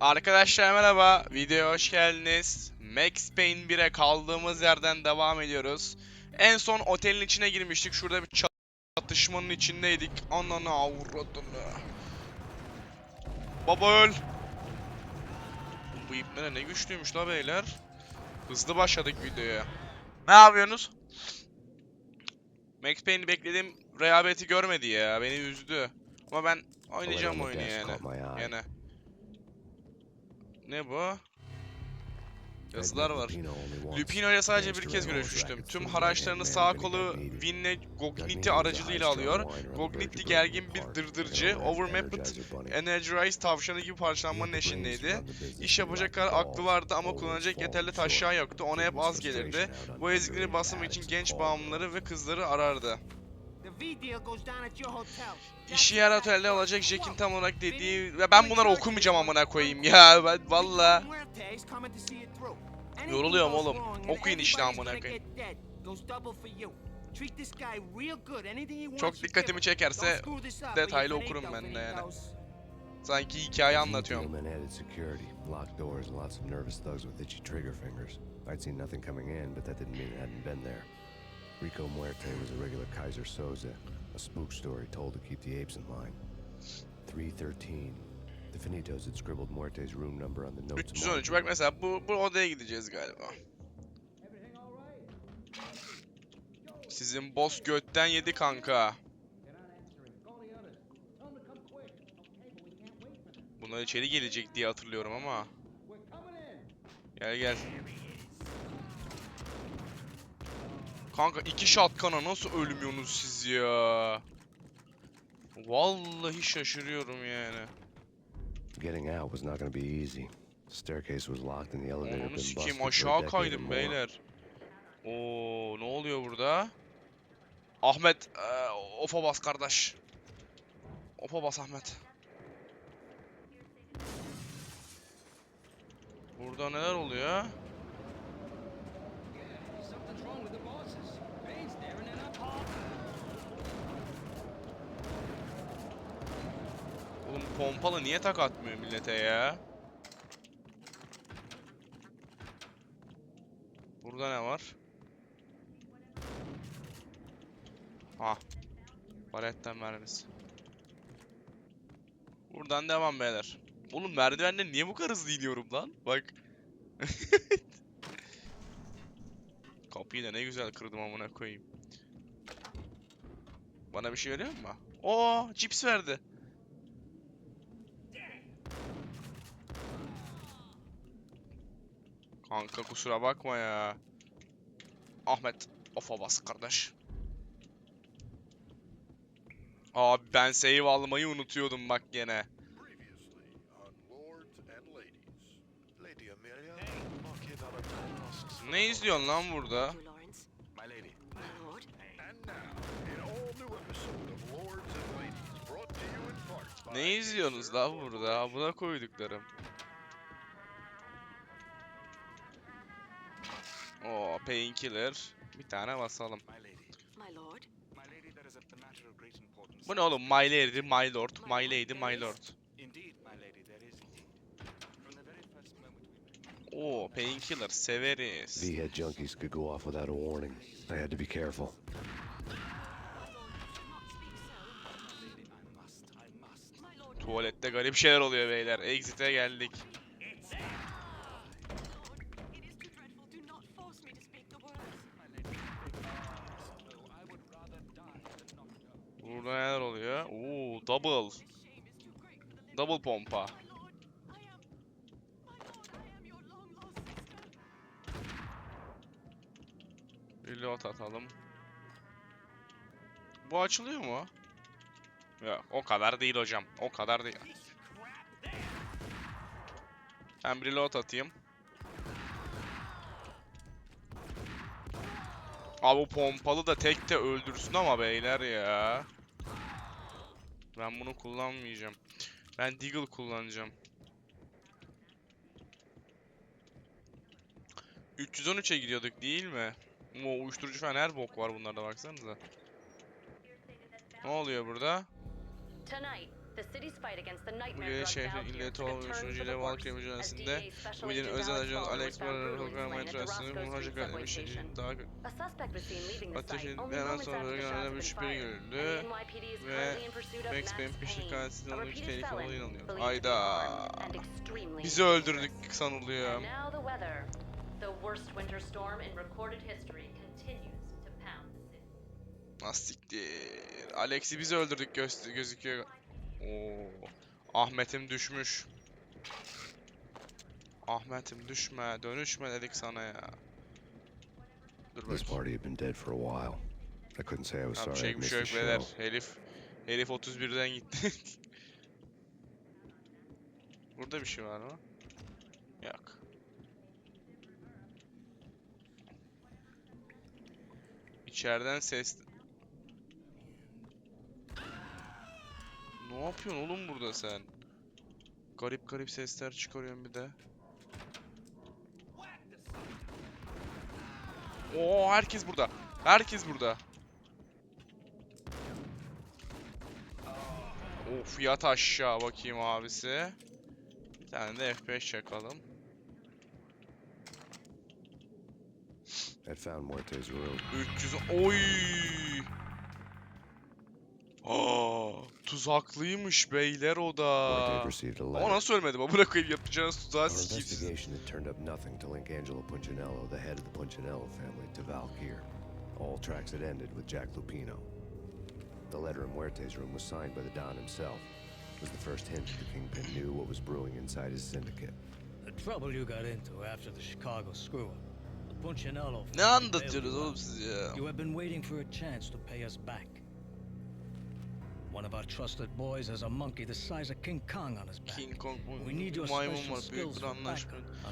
Arkadaşlar merhaba, videoya hoş geldiniz. Max Payne 1'e kaldığımız yerden devam ediyoruz. En son otelin içine girmiştik. Şurada bir çatışmanın içindeydik. Ananı avradını. Baba öl. Bu ipnere ne güçlüymüş la beyler. Hızlı başladık videoya. Ne yapıyorsunuz? Max Payne'i beklediğim rehaveti görmedi ya. Beni üzdü. Ama ben oynayacağım oyunu yani. Yine. Ne bu? Yazılar var. Lupino ile sadece bir kez görüşmüştüm. Tüm haraçlarını sağ kolu Vin'le Gogniti aracılığıyla alıyor. Gogniti gergin bir dırdırcı, Overmapped, Energized tavşanı gibi parçalanmanın eşindeydi. İş yapacak kadar aklı vardı ama kullanacak yeterli taşyağı yoktu. Ona hep az gelirdi. Bu ezikleri basmak için genç bağımlıları ve kızları arardı. İşi yer otelde olacak Jack'in tam olarak dediği ve ben bunları okumayacağım amına koyayım. ya ben valla. Yoruluyorum oğlum. Okuyun işte amına koyayım. Çok dikkatimi çekerse detaylı okurum ben de yani. sanki hikaye anlatıyorum. Rico Muerte was a regular Kaiser Soze, a spook story told to keep the apes in line. 313. The Finitos had scribbled Muerte's room number on the notes. 313 bak mesela bu, bu odaya gideceğiz galiba. Sizin boss götten yedi kanka. Bunlar içeri gelecek diye hatırlıyorum ama. Gel gel. Kanka iki şatkana nasıl ölmüyorsunuz siz ya? Vallahi şaşırıyorum yani. Getting out was not going to be easy. The staircase was locked and the elevator had Onu been busted a aşağı kaydım beyler. Oo ne oluyor burada? Ahmet eee, ofa bas kardeş. Ofa bas Ahmet. Burada neler oluyor? Oğlum pompalı niye tak atmıyor millete ya? Burada ne var? Ha. Paletten mermisi. Buradan devam beyler. Oğlum merdivenden niye bu kadar hızlı iniyorum lan? Bak. Kapıyı da ne güzel kırdım amına koyayım. Bana bir şey veriyor mu? Oo, cips verdi. Kanka kusura bakma ya. Ahmet ofa bas kardeş. Abi ben save almayı unutuyordum bak gene. Ne izliyorsun lan burada? Andrew Lawrence, My lady. my lord. Oo, painkiller. Bir tane basalım. My lady, My lord. my lady, there is a matter of great importance. Bu ne oğlum? My lady, my lord, my lady, my lord. Indeed, my lady, there is indeed. From the very first moment we met, Oo, painkiller severiz. V-head junkies could go off without a warning. I had to be careful. Tuvalette garip şeyler oluyor beyler. Exit'e geldik. Lord, it is too dreadful. Do not force me to speak the words. My lady, no, I would rather die than not know. Burada neler oluyor? Oo, double. This shame is too great for the living. Double pompa. My lord, I am. My lord, I am your long lost sister. Reload atalım. Bu açılıyor mu? Yok, o kadar değil hocam. O kadar değil. Ben reload atayım. Abi pompalı da tek de öldürsün ama beyler ya. Ben bunu kullanmayacağım. Ben Deagle kullanacağım. 313'e gidiyorduk değil mi? O uyuşturucu falan her bok var bunlarda baksanıza. Ne oluyor burada? Tonight, Bugün şehrin illeti took a olan turn for uyuşturucu the ile worse, Valkyrie mücadelesinde bugün özel ajan Alex was found Barrer'ı brutally program slain at the metrosunu Roscoe vuracak Street subway etmiş için daha A suspect was seen leaving the Ateş site only edildikten moments sonra bölgelerde bir şüpheli görüldü ve Max Payne a alınmış repeated tehlikeli felon, olduğu inanılıyor. Ayda. Bizi öldürdük sanılıyor. Nastiktir. Alex'i biz öldürdük göz gözüküyor. Oo. Ahmet'im düşmüş. Ahmet'im düşme, dönüşme dedik sana ya. Dur This bakayım. party had been dead for a while. I couldn't say I was sorry şey bir şey yok beyler. Herif herif 31'den gitti. Burada bir şey var mı? Yok. İçeriden ses... Ne yapıyorsun oğlum burada sen? Garip garip sesler çıkarıyorsun bir de. Oo herkes burada. Herkes burada. Of yat aşağı bakayım abisi. Bir tane de F5 çakalım. Had found Muerte's room. 300 oy. Aa, tuzaklıymış beyler o Muerte da. received a Ama letter. nasıl ölmedi? Amına koyayım yapacağınız tuzağı Our sikeyim sizi. investigation had turned up nothing to link Angelo Punchinello, the head of the Punchinello family, to Valkyr. All tracks had ended with Jack Lupino. The letter in Muerte's room was signed by the Don himself. It was the first hint that the Kingpin knew what was brewing inside his syndicate. The trouble you got into after the Chicago screw-up. The Punchinello Ne family anlatıyorsunuz bailed you oğlum siz ya? You have been waiting for a chance to pay us back. One of our trusted boys has a monkey the size of King Kong on his back. King Kong bu We need your special skills on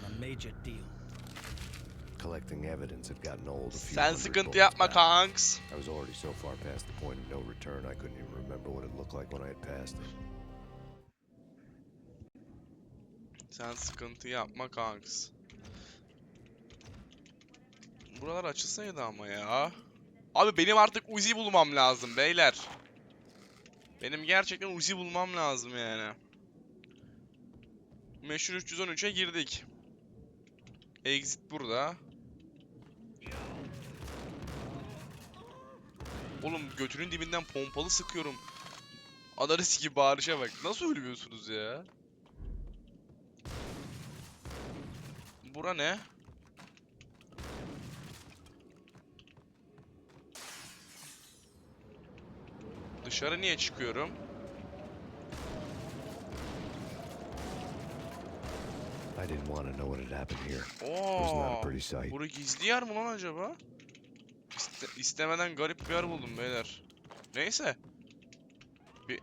a major deal. Collecting evidence had gotten old a few Sen sıkıntı yapma kanks. I was already so far past the point of no return I couldn't even remember what it looked like when I had passed it. Sen sıkıntı yapma kanks. Buralar açılsaydı ama ya. Abi benim artık Uzi bulmam lazım beyler. Benim gerçekten Uzi bulmam lazım yani. Meşhur 313'e girdik. Exit burada. Oğlum götünün dibinden pompalı sıkıyorum. Anarız gibi bağırışa bak. Nasıl ölmüyorsunuz ya? Bura ne? Dışarı niye çıkıyorum? I didn't want to know what had happened here. It was not a Oo, pretty sight. bura gizli yer mi lan acaba? İste- istemeden garip bir yer buldum beyler. Neyse. Bir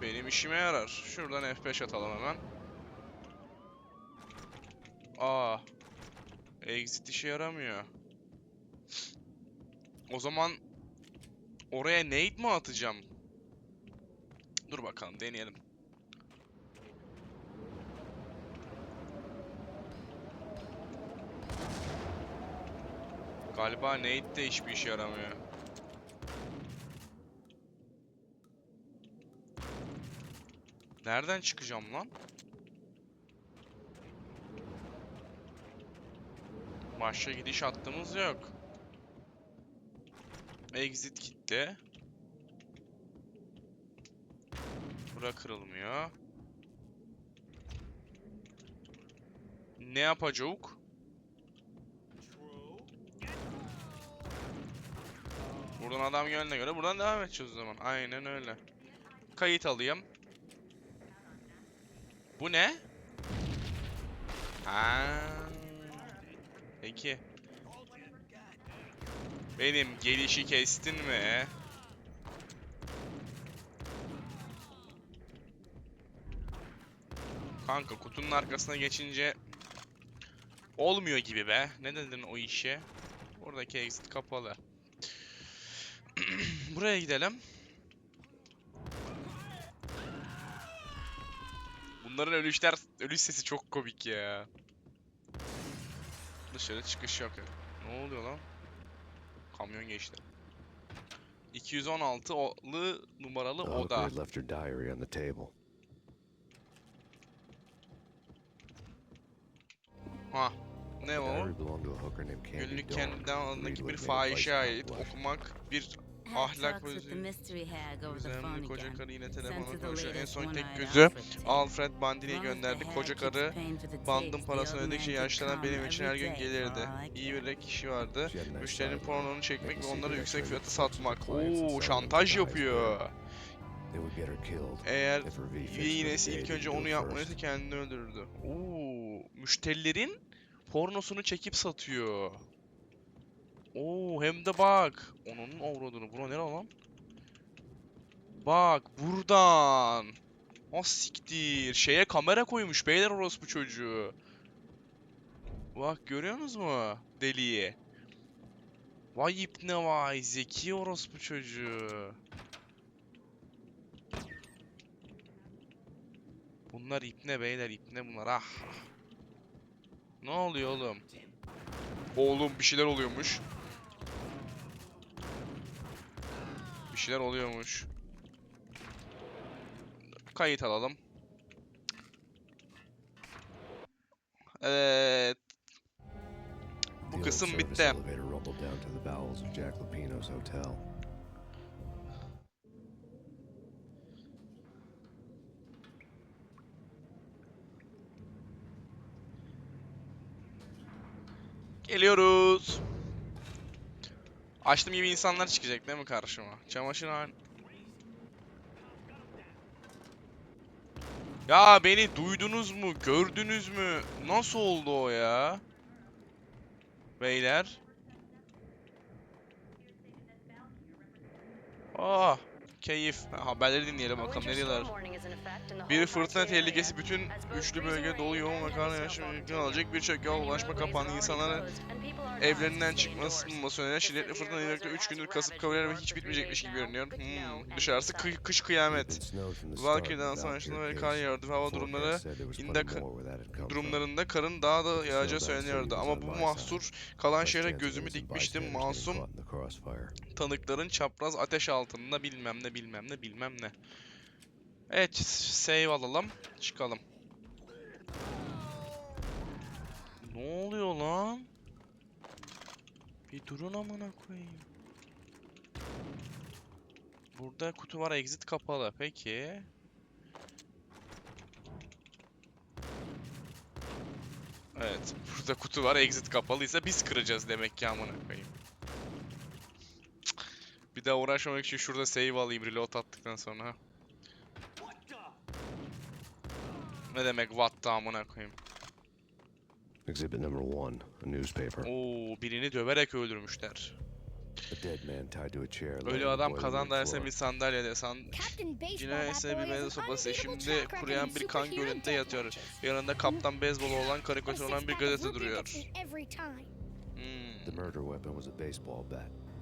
benim işime yarar. Şuradan F5 atalım hemen. Aa. Exit işe yaramıyor. O zaman oraya nade mi atacağım? Dur bakalım deneyelim. Galiba nade de hiçbir işe yaramıyor. Nereden çıkacağım lan? Başka gidiş hattımız yok. Exit kitle. Bura kırılmıyor. Ne yapacak? Buradan adam gelene göre buradan devam edeceğiz o zaman. Aynen öyle. Kayıt alayım. Bu ne? Ha. Peki. Benim gelişi kestin mi? Kanka kutunun arkasına geçince olmuyor gibi be. Ne dedin o işe? Buradaki exit kapalı. Buraya gidelim. Bunların ölüşler, ölüş sesi çok komik ya. Dışarı çıkış yok. Ne oluyor lan? Kamyon geçti. 216'lı numaralı oda. left her diary on the table. Ha. Ne o? Günlük kendinden what bir fahişe ait. Okumak bir Ahlak bozucu- Gizemli koca karı yine the konuşuyor. En son tek gözü Alfred Bandini'ye gönderdi. Koca karı bandın parasını ödedikçe yaşlanan benim için her gün gelirdi. I İyi bir kişi vardı. Müşterinin pornonu çekmek ve secret yüksek for satmak. Oo şantaj yapıyor. Eğer If her V fixed üye for the iğnesi day, ilk önce onu first. kendini öldürürdü. Oo müşterilerin pornosunu çekip satıyor. Oo hem de bak. Onun avradını. Bura nere lan? Bak buradan. O siktir. Şeye kamera koymuş beyler orospu çocuğu. Bak görüyorsunuz mu? Deliyi. Vay ipne vay. Zeki orospu çocuğu. Bunlar ipne beyler ipne bunlar ah. Ne oluyor oğlum? Oğlum bir şeyler oluyormuş. Bir şeyler oluyormuş. Kayıt alalım. Evet. Bu kısım bitti. elevator Açtım gibi insanlar çıkacak değil mi karşıma? Çamaşırhane. Ya beni duydunuz mu? Gördünüz mü? Nasıl oldu o ya? Beyler. Ah, keyif. Ha, Haberleri dinleyelim bakalım ne diyorlar. Bir fırtına tehlikesi bütün üçlü bölge dolu yoğun makarna yaşamı alacak birçok yol ulaşma kapandı. İnsanların evlerinden çıkması önerilen şiddetli fırtına New York'ta 3 gündür kasıp kavuruyor ve hiç bitmeyecekmiş gibi görünüyor. Hmm, dışarısı kı- kış kıyamet. Valkyrie'den Valkyrie ve kar ve hava durumları from. durumlarında karın daha da yağacağı söyleniyordu. Ama bu mahsur kalan şehre gözümü dikmiştim. Masum tanıkların çapraz ateş altında bilmem ne bilmem ne bilmem ne. Evet save alalım. Çıkalım. Ne oluyor lan? Bir durun amına koyayım. Burada kutu var exit kapalı. Peki. Evet, burada kutu var exit kapalıysa biz kıracağız demek ki amına koyayım. Daha uğraşmamak için şurada save alayım reload attıktan sonra. Ne demek what the amına koyayım. Exhibit number one, a newspaper. Oo birini döverek öldürmüşler. A dead man tied to a chair. laying Ölü adam kazan floor. bir sandalyede san boy bir an sopası şimdi kuruyan bir kan gölünde yatıyor. Yanında kaptan beyzbol olan karikatür olan bir gazete duruyor. Hmm.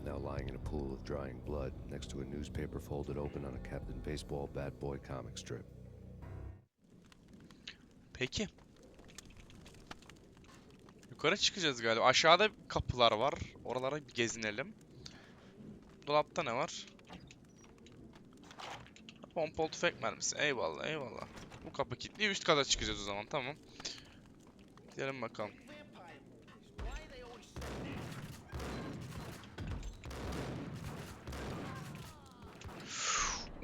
Now lying in a pool of drying blood next to a newspaper folded open on a Captain Baseball Bad Boy comic strip. Peki. Yukarı çıkacağız galiba. Aşağıda kapılar var. Oralara bir gezinelim. Dolapta ne var? Pompalı tüfek mermisi. Eyvallah eyvallah. Bu kapı kilitli. Üst kata çıkacağız o zaman. Tamam. Gidelim bakalım.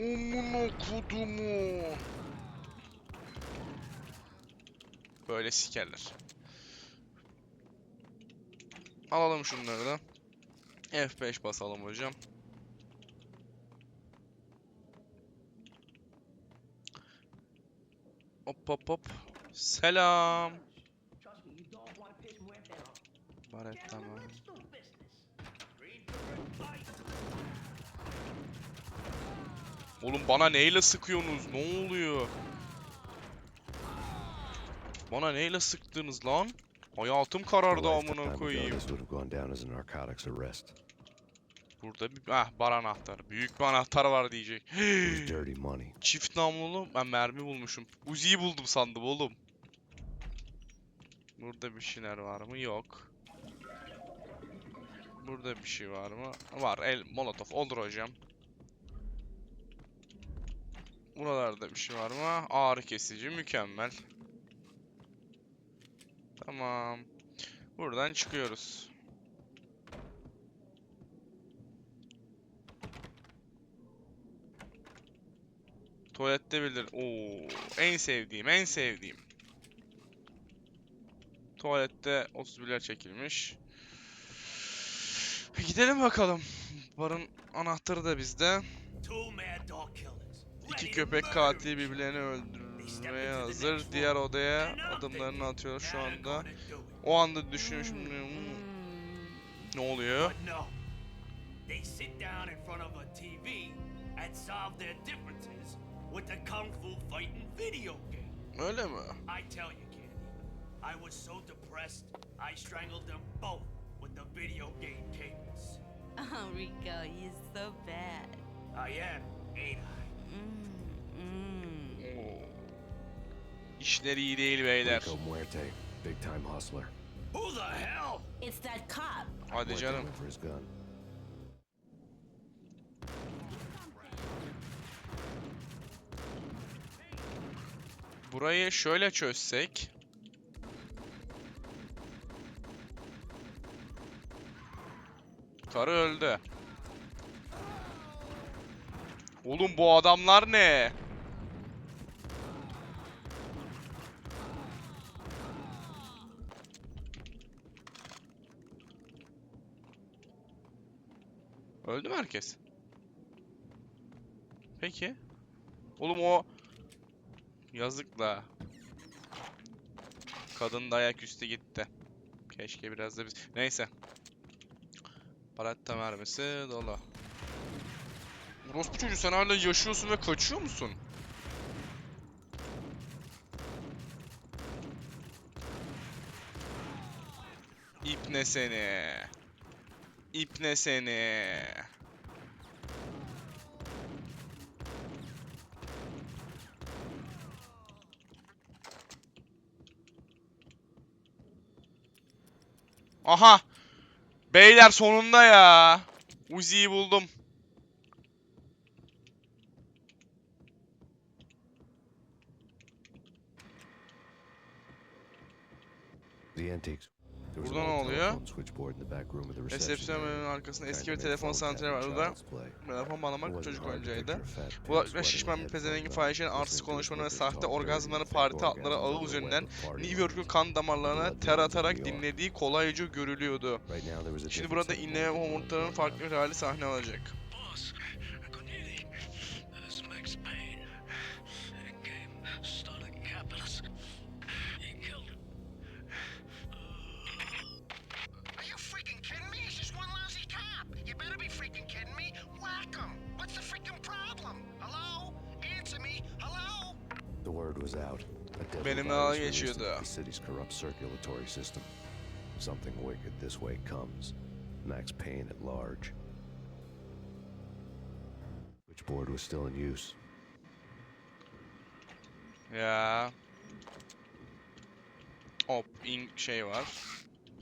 Amına kodumu. Böyle sikerler. Alalım şunları da. F5 basalım hocam. Hop hop hop. Selam. Baret tamam. Oğlum bana neyle sıkıyorsunuz? Ne oluyor? Bana neyle sıktınız lan? Hayatım karardı amına koyayım. Burada bir ah bar anahtarı. Büyük bir anahtar var diyecek. Çift namlulu ben mermi bulmuşum. Uzi'yi buldum sandım oğlum. Burada bir şeyler var mı? Yok. Burada bir şey var mı? Var. El molotof olur hocam. Buralarda bir şey var mı? Ağrı kesici mükemmel. Tamam. Buradan çıkıyoruz. Tuvalette bilir. Oo, en sevdiğim, en sevdiğim. Tuvalette 31'ler çekilmiş. Gidelim bakalım. Barın anahtarı da bizde. Two mad dog killers. İki köpek katili birbirlerini öldürmeye hazır. Diğer odaya adımlarını atıyor şu anda. O anda düşünüyor şimdi. "Hmm, Ne oluyor? They sit down in front of a TV and solve their differences with the kung fu fighting video game. Öyle mi? I tell you, Candy, I was so depressed, I strangled them both with the video game cables. Oh, Rico, you're so bad. I am, ain't I? Mm, mm. Oo. İşleri iyi değil beyler. Rico Muerte, big time hustler. Who the hell? It's that cop. Hadi canım. went for his gun. Burayı şöyle çözsek. Karı öldü. Oğlum bu adamlar ne? Öldü mü herkes? Peki. Oğlum o Yazık la. Kadın da ayaküstü gitti. Keşke biraz da biz... Neyse. Paletta mermisi dolu. Orospu çocuğu sen hala yaşıyorsun ve kaçıyor musun? İpne seni. İpne seni. Aha. Beyler sonunda ya. Uzi'yi buldum. The antiques. There was an Burada ne old oluyor? telephone switchboard in the back room of the reception Resepsiyon area. bölümünün arkasında eski bir telefon santrali var. Burada telefon bağlamak çocuk oyuncağıydı. Bu sweating şişman bir pezevengi fahişenin his konuşmaları ve sahte talk dirty orgazmları fake parti atları web üzerinden New York'un kan damarlarına ter atarak dinlediği kolayca görülüyordu. Şimdi burada inleme voices going homurtların on. farklı bir hali sahne alacak. The word was out. A dalga released geçiyordu. the city's corrupt circulatory system. Something wicked this way comes. Max Payne at large. Switchboard was still in use. Ya. Hop, in şey var.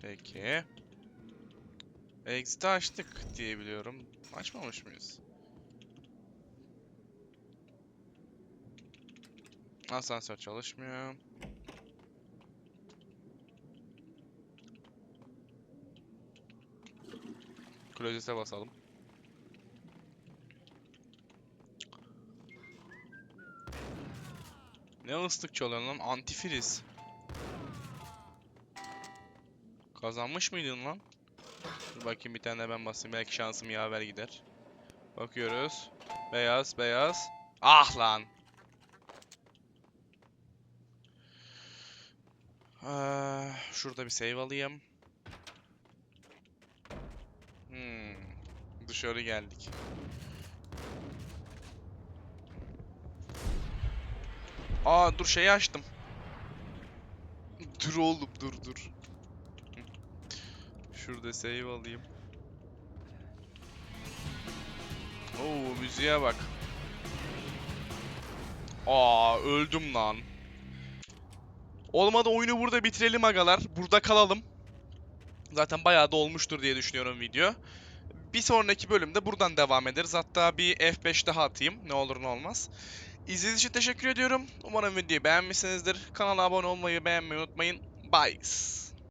Peki. Exit'i açtık diye biliyorum. Açmamış mıyız? Asansör çalışmıyor. Klozete basalım. Ne ıslık çalıyorsun lan? Antifriz. Kazanmış mıydın lan? Dur bakayım bir tane ben basayım. Belki şansım yaver gider. Bakıyoruz. Beyaz, beyaz. Ah lan. Ee, şurada bir save alayım. Hmm. Dışarı geldik. Aa dur şeyi açtım. Dur oğlum dur dur. Şurada save alayım. Oo müziğe bak. Aa öldüm lan. Olmadı oyunu burada bitirelim agalar. Burada kalalım. Zaten bayağı da olmuştur diye düşünüyorum video. Bir sonraki bölümde buradan devam ederiz. Hatta bir F5 daha atayım. Ne olur ne olmaz. İzlediğiniz için teşekkür ediyorum. Umarım videoyu beğenmişsinizdir. Kanala abone olmayı, beğenmeyi unutmayın. Bye.